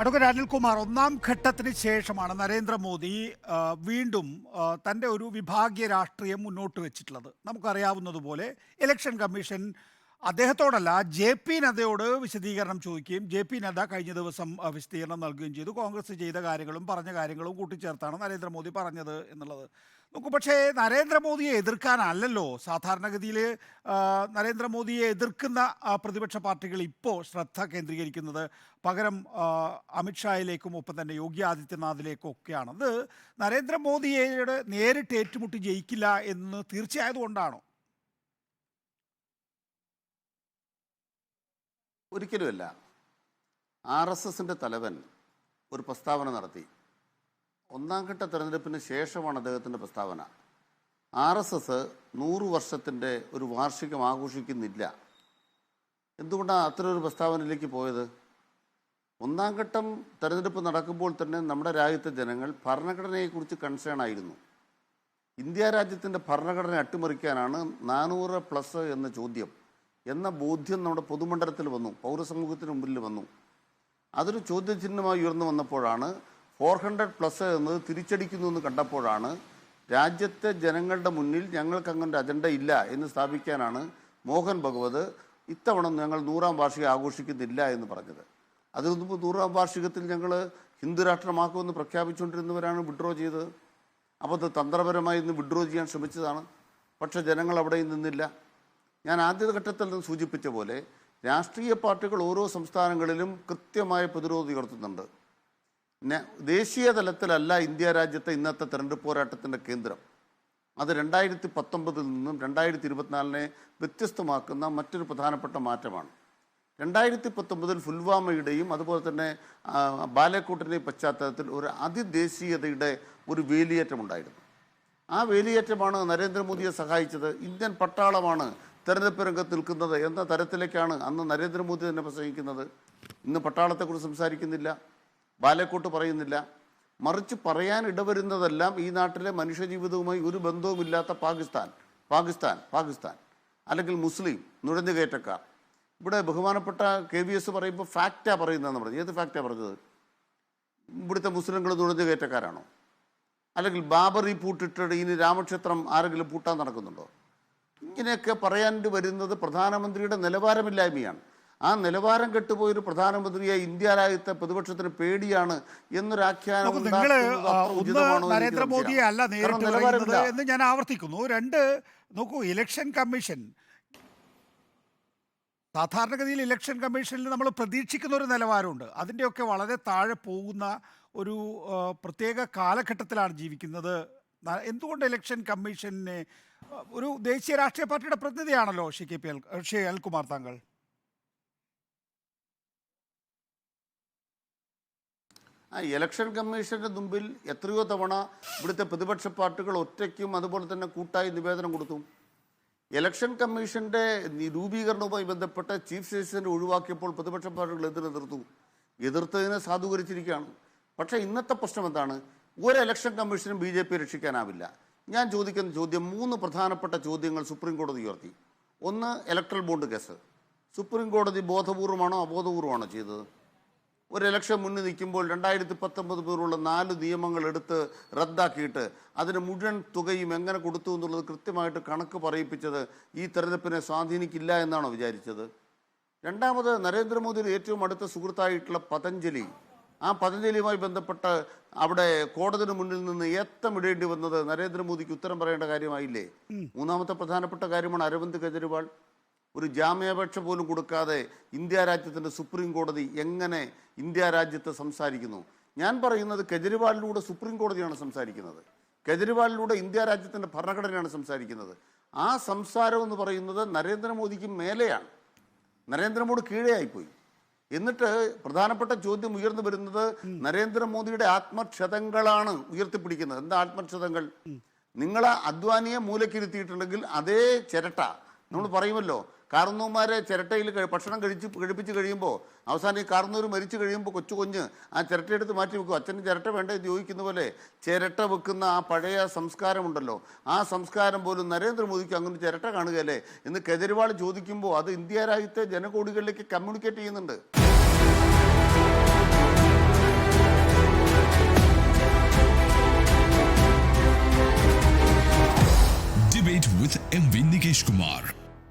Advocate Anilkumar ഒന്നാം ഘട്ടത്തിന് ശേഷമാണ് നരേന്ദ്രമോദി വീണ്ടും തന്റെ ഒരു വിഭാഗീയ രാഷ്ട്രീയം മുന്നോട്ട് വെച്ചിട്ടുള്ളത്. നമുക്കറിയാവുന്നതുപോലെ ഇലക്ഷൻ കമ്മീഷൻ അദ്ദേഹത്തോടല്ല ജെ പി നദ്ദയോട് വിശദീകരണം ചോദിക്കുകയും ജെ പി നദ്ദ കഴിഞ്ഞ ദിവസം വിശദീകരണം നൽകുകയും ചെയ്തു. കോൺഗ്രസ് ചെയ്ത കാര്യങ്ങളും പറഞ്ഞ കാര്യങ്ങളും കൂട്ടിച്ചേർത്താണ് നരേന്ദ്രമോദി പറഞ്ഞത് എന്നുള്ളത്. നോക്കൂ പക്ഷേ നരേന്ദ്രമോദിയെ എതിർക്കാനല്ലല്ലോ. സാധാരണഗതിയിൽ നരേന്ദ്രമോദിയെ എതിർക്കുന്ന പ്രതിപക്ഷ പാർട്ടികൾ ഇപ്പോൾ ശ്രദ്ധ കേന്ദ്രീകരിക്കുന്നത് പകരം അമിത്ഷായിലേക്കും ഒപ്പം തന്നെ യോഗി ആദിത്യനാഥിലേക്കും ഒക്കെയാണ്. അത് നരേന്ദ്രമോദിയുടെ നേരിട്ട് ഏറ്റുമുട്ടി ജയിക്കില്ല എന്ന് തീർച്ചയായതുകൊണ്ടാണോ? ഒരിക്കലുമല്ല. ആർ എസ് എസിന്റെ തലവൻ ഒരു പ്രസ്താവന നടത്തി. ഒന്നാം ഘട്ട തിരഞ്ഞെടുപ്പിന് ശേഷമാണ് അദ്ദേഹത്തിന്റെ പ്രസ്താവന. ആർ എസ് എസ് നൂറ് വർഷത്തിന്റെ ഒരു വാർഷികം ആഘോഷിക്കുന്നില്ല. എന്തുകൊണ്ടാണ് അത്തരം ഒരു പ്രസ്താവനയിലേക്ക് പോയത്? ഒന്നാം ഘട്ടം തിരഞ്ഞെടുപ്പ് നടക്കുമ്പോൾ തന്നെ നമ്മുടെ രാജ്യത്തെ ജനങ്ങൾ ഭരണഘടനയെക്കുറിച്ച് കൺസേൺ ആയിരുന്നു. ഇന്ത്യ രാജ്യത്തിന്റെ ഭരണഘടന അട്ടിമറിക്കാനാണ് നാനൂറ് പ്ലസ് എന്ന ചോദ്യം. എന്ന ബോധ്യം നമ്മുടെ പൊതുമണ്ഡലത്തിൽ വന്നു പൗരസമൂഹത്തിന് മുമ്പിൽ വന്നു. അതൊരു ചോദ്യചിഹ്നമായി ഉയർന്നു വന്നപ്പോഴാണ് ഫോർ ഹൺഡ്രഡ് പ്ലസ് എന്നത് തിരിച്ചടിക്കുന്നു എന്ന് കണ്ടപ്പോഴാണ് രാജ്യത്തെ ജനങ്ങളുടെ മുന്നിൽ ഞങ്ങൾക്ക് അങ്ങനെ അജണ്ട ഇല്ല എന്ന് സ്ഥാപിക്കാനാണ് മോഹൻ ഭഗവത് ഇത്തവണ ഞങ്ങൾ നൂറാം വാർഷികം ആഘോഷിക്കുന്നില്ല എന്ന് പറഞ്ഞത്. അതിനു മുമ്പ് നൂറാം വാർഷികത്തിൽ ഞങ്ങൾ ഹിന്ദു രാഷ്ട്രമാക്കുമെന്ന് പ്രഖ്യാപിച്ചുകൊണ്ടിരുന്നവരാണ് വിഡ്രോ ചെയ്തത്. അപ്പോൾ അത് തന്ത്രപരമായി ഇന്ന് വിഡ്രോ ചെയ്യാൻ ശ്രമിച്ചതാണ്. പക്ഷേ ജനങ്ങൾ അവിടെ നിന്നില്ല. ഞാൻ ആദ്യ ഘട്ടത്തിൽ നിന്ന് സൂചിപ്പിച്ച പോലെ രാഷ്ട്രീയ പാർട്ടികൾ ഓരോ സംസ്ഥാനങ്ങളിലും കൃത്യമായ പ്രതിരോധം ഉയർത്തുന്നുണ്ട്. ദേശീയ തലത്തിലല്ല ഇന്ത്യ രാജ്യത്തെ ഇന്നത്തെ തെരഞ്ഞെടുപ്പ് പോരാട്ടത്തിന്റെ കേന്ദ്രം. അത് രണ്ടായിരത്തി പത്തൊമ്പതിൽ നിന്നും രണ്ടായിരത്തി ഇരുപത്തിനാലിനെ വ്യത്യസ്തമാക്കുന്ന മറ്റൊരു പ്രധാനപ്പെട്ട മാറ്റമാണ്. രണ്ടായിരത്തി പത്തൊമ്പതിൽ പുൽവാമയുടെയും അതുപോലെ തന്നെ ബാലക്കോട്ടിന്റെയും പശ്ചാത്തലത്തിൽ ഒരു അതിദേശീയതയുടെ ഒരു വേലിയേറ്റമുണ്ടായിരുന്നു. ആ വേലിയേറ്റമാണ് നരേന്ദ്രമോദിയെ സഹായിച്ചത്. ഇന്ത്യൻ പട്ടാളമാണ് തെരഞ്ഞെടുപ്പ് രംഗത്ത് നിൽക്കുന്നത് എന്ന തരത്തിലേക്കാണ് അന്ന് നരേന്ദ്രമോദി തന്നെ പ്രസംഗിക്കുന്നത്. ഇന്ന് പട്ടാളത്തെക്കുറിച്ച് സംസാരിക്കുന്നില്ല ബാലക്കോട്ട് പറയുന്നില്ല. മറിച്ച് പറയാൻ ഇടവരുന്നതെല്ലാം ഈ നാട്ടിലെ മനുഷ്യജീവിതവുമായി ഒരു ബന്ധവുമില്ലാത്ത പാകിസ്ഥാൻ പാകിസ്ഥാൻ പാകിസ്ഥാൻ അല്ലെങ്കിൽ മുസ്ലിം നുഴഞ്ഞുകയറ്റക്കാർ. ഇവിടെ ബഹുമാനപ്പെട്ട കെ വി എസ് പറയുമ്പോൾ ഫാക്റ്റാ പറയുന്നതെന്ന് പറഞ്ഞു. ഏത് ഫാക്റ്റാ പറഞ്ഞത്? ഇവിടുത്തെ മുസ്ലിങ്ങൾ നുഴഞ്ഞുകയറ്റക്കാരാണോ? അല്ലെങ്കിൽ ബാബറി പൂട്ടിട്ട് ഇനി രാമക്ഷേത്രം ആരെങ്കിലും പൂട്ടാൻ നടക്കുന്നുണ്ടോ? ഇങ്ങനെയൊക്കെ പറയാൻ വരുന്നത് പ്രധാനമന്ത്രിയുടെ നിലവാരമില്ലായ്മയാണ്. ആ നിലവാരം കെട്ടുപോയൊരു പ്രധാനമന്ത്രിയെ ഇന്ത്യ രാജ്യത്തെ പ്രതിപക്ഷത്തിന് പേടിയാണ് എന്നൊരു ആഖ്യാനം നോക്കൂ നിങ്ങൾ ഉണ്ടാക്കുന്നത് അത്ര ഒന്ന് ഉചിതമാണോ എന്ന് എനിക്ക് നരേന്ദ്രമോദിയെ അല്ല സംശയമാണ്. കാരണം നേരിട്ട് എന്ന് ഞാൻ ആവർത്തിക്കുന്നു. രണ്ട് നോക്കൂ ഇലക്ഷൻ കമ്മീഷൻ. സാധാരണഗതിയിൽ ഇലക്ഷൻ കമ്മീഷനിൽ നമ്മൾ പ്രതീക്ഷിക്കുന്ന ഒരു നിലവാരമുണ്ട്. അതിന്റെയൊക്കെ വളരെ താഴെ പോകുന്ന ഒരു പ്രത്യേക കാലഘട്ടത്തിലാണ് ജീവിക്കുന്നത് എന്തുകൊണ്ട് ഇലക്ഷൻ കമ്മീഷനെ ഒരു ദേശീയ രാഷ്ട്രീയ പാർട്ടിയുടെ പ്രതിനിധിയാണല്ലോ ഷി കെ പി എൽ ഷി അൽകുമാർ താങ്കൾ? ആ ഇലക്ഷൻ കമ്മീഷന്റെ മുമ്പിൽ എത്രയോ തവണ ഇവിടുത്തെ പ്രതിപക്ഷ പാർട്ടികൾ ഒറ്റയ്ക്കും അതുപോലെ തന്നെ കൂട്ടായി നിവേദനം കൊടുത്തു. ഇലക്ഷൻ കമ്മീഷന്റെ രൂപീകരണവുമായി ബന്ധപ്പെട്ട് ചീഫ് ജസ്റ്റിസിനെ ഒഴിവാക്കിയപ്പോൾ പ്രതിപക്ഷ പാർട്ടികൾ എതിരെ എതിർത്തു? എതിർത്തതിനെ സാധൂകരിച്ചിരിക്കുകയാണ്. പക്ഷേ ഇന്നത്തെ പ്രശ്നം എന്താണ്? ഒരു ഇലക്ഷൻ കമ്മീഷനും ബി ജെ പി രക്ഷിക്കാനാവില്ല. ഞാൻ ചോദിക്കുന്ന ചോദ്യം മൂന്ന് പ്രധാനപ്പെട്ട ചോദ്യങ്ങൾ സുപ്രീം കോടതി ഉയർത്തി. ഒന്ന് ഇലക്ട്രൽ ബോണ്ട് കേസ്. സുപ്രീം കോടതി ബോധപൂർവമാണോ അബോധപൂർവമാണോ ചെയ്തത്? ഒരു ഇലക്ഷൻ മുന്നിൽ നിൽക്കുമ്പോൾ രണ്ടായിരത്തി പത്തൊമ്പത് പേരുള്ള നാല് നിയമങ്ങൾ എടുത്ത് റദ്ദാക്കിയിട്ട് അതിന് മുഴുവൻ തുകയും എങ്ങനെ കൊടുത്തു എന്നുള്ളത് കൃത്യമായിട്ട് കണക്ക് പറയിപ്പിച്ചത് ഈ തെരഞ്ഞെടുപ്പിനെ സ്വാധീനിക്കില്ല എന്നാണോ വിചാരിച്ചത്? രണ്ടാമത് നരേന്ദ്രമോദിയുടെ ഏറ്റവും അടുത്ത സുഹൃത്തായിട്ടുള്ള പതഞ്ജലി ആ പതഞ്ജലിയുമായി ബന്ധപ്പെട്ട് അവിടെ കോടതിന് മുന്നിൽ നിന്ന് ഏത്തമിടേണ്ടി വന്നത് നരേന്ദ്രമോദിക്ക് ഉത്തരം പറയേണ്ട കാര്യമായില്ലേ? മൂന്നാമത്തെ പ്രധാനപ്പെട്ട കാര്യമാണ് അരവിന്ദ് കെജ്രിവാൾ. ഒരു ജാമ്യാപേക്ഷ പോലും കൊടുക്കാതെ ഇന്ത്യ രാജ്യത്തിന്റെ സുപ്രീം കോടതി എങ്ങനെ ഇന്ത്യ രാജ്യത്ത് സംസാരിക്കുന്നു? ഞാൻ പറയുന്നത് കെജ്രിവാളിലൂടെ സുപ്രീം കോടതിയാണ് സംസാരിക്കുന്നത്. കെജ്രിവാളിലൂടെ ഇന്ത്യ രാജ്യത്തിന്റെ ഭരണഘടനയാണ് സംസാരിക്കുന്നത്. ആ സംസാരം എന്ന് പറയുന്നത് നരേന്ദ്രമോദിക്ക് മേലെയാണ്. നരേന്ദ്രമോദി കീഴെയായിപ്പോയി. എന്നിട്ട് പ്രധാനപ്പെട്ട ചോദ്യം ഉയർന്നു വരുന്നത് നരേന്ദ്രമോദിയുടെ ആത്മക്ഷതങ്ങളാണ് ഉയർത്തിപ്പിടിക്കുന്നത്. എന്താ ആത്മക്ഷതങ്ങൾ? നിങ്ങൾ അദ്വാനിയെ മൂലക്കിരുത്തിയിട്ടുണ്ടെങ്കിൽ അതേ ചിരട്ട. നമ്മൾ പറയുമല്ലോ കാർന്നൂമാരെ ചിരട്ടയിൽ ഭക്ഷണം കഴിച്ച് കഴിപ്പിച്ച് കഴിയുമ്പോൾ അവസാനം ഈ കാർന്നൂർ മരിച്ചു കഴിയുമ്പോൾ കൊച്ചു കുഞ്ഞ് ആ ചിരട്ടയെടുത്ത് മാറ്റി വെക്കും. അച്ഛന് ചിരട്ട വേണ്ട എന്ന് ചോദിക്കുന്ന പോലെ ചിരട്ട വെക്കുന്ന ആ പഴയ സംസ്കാരമുണ്ടല്ലോ. ആ സംസ്കാരം പോലും നരേന്ദ്രമോദിക്ക് അങ്ങനെ ചിരട്ട കാണുകയല്ലേ? എന്ന് കെജ്രിവാൾ ചോദിക്കുമ്പോൾ അത് ഇന്ത്യ രാജ്യത്തെ ജനകോടികളിലേക്ക് കമ്മ്യൂണിക്കേറ്റ് ചെയ്യുന്നുണ്ട്.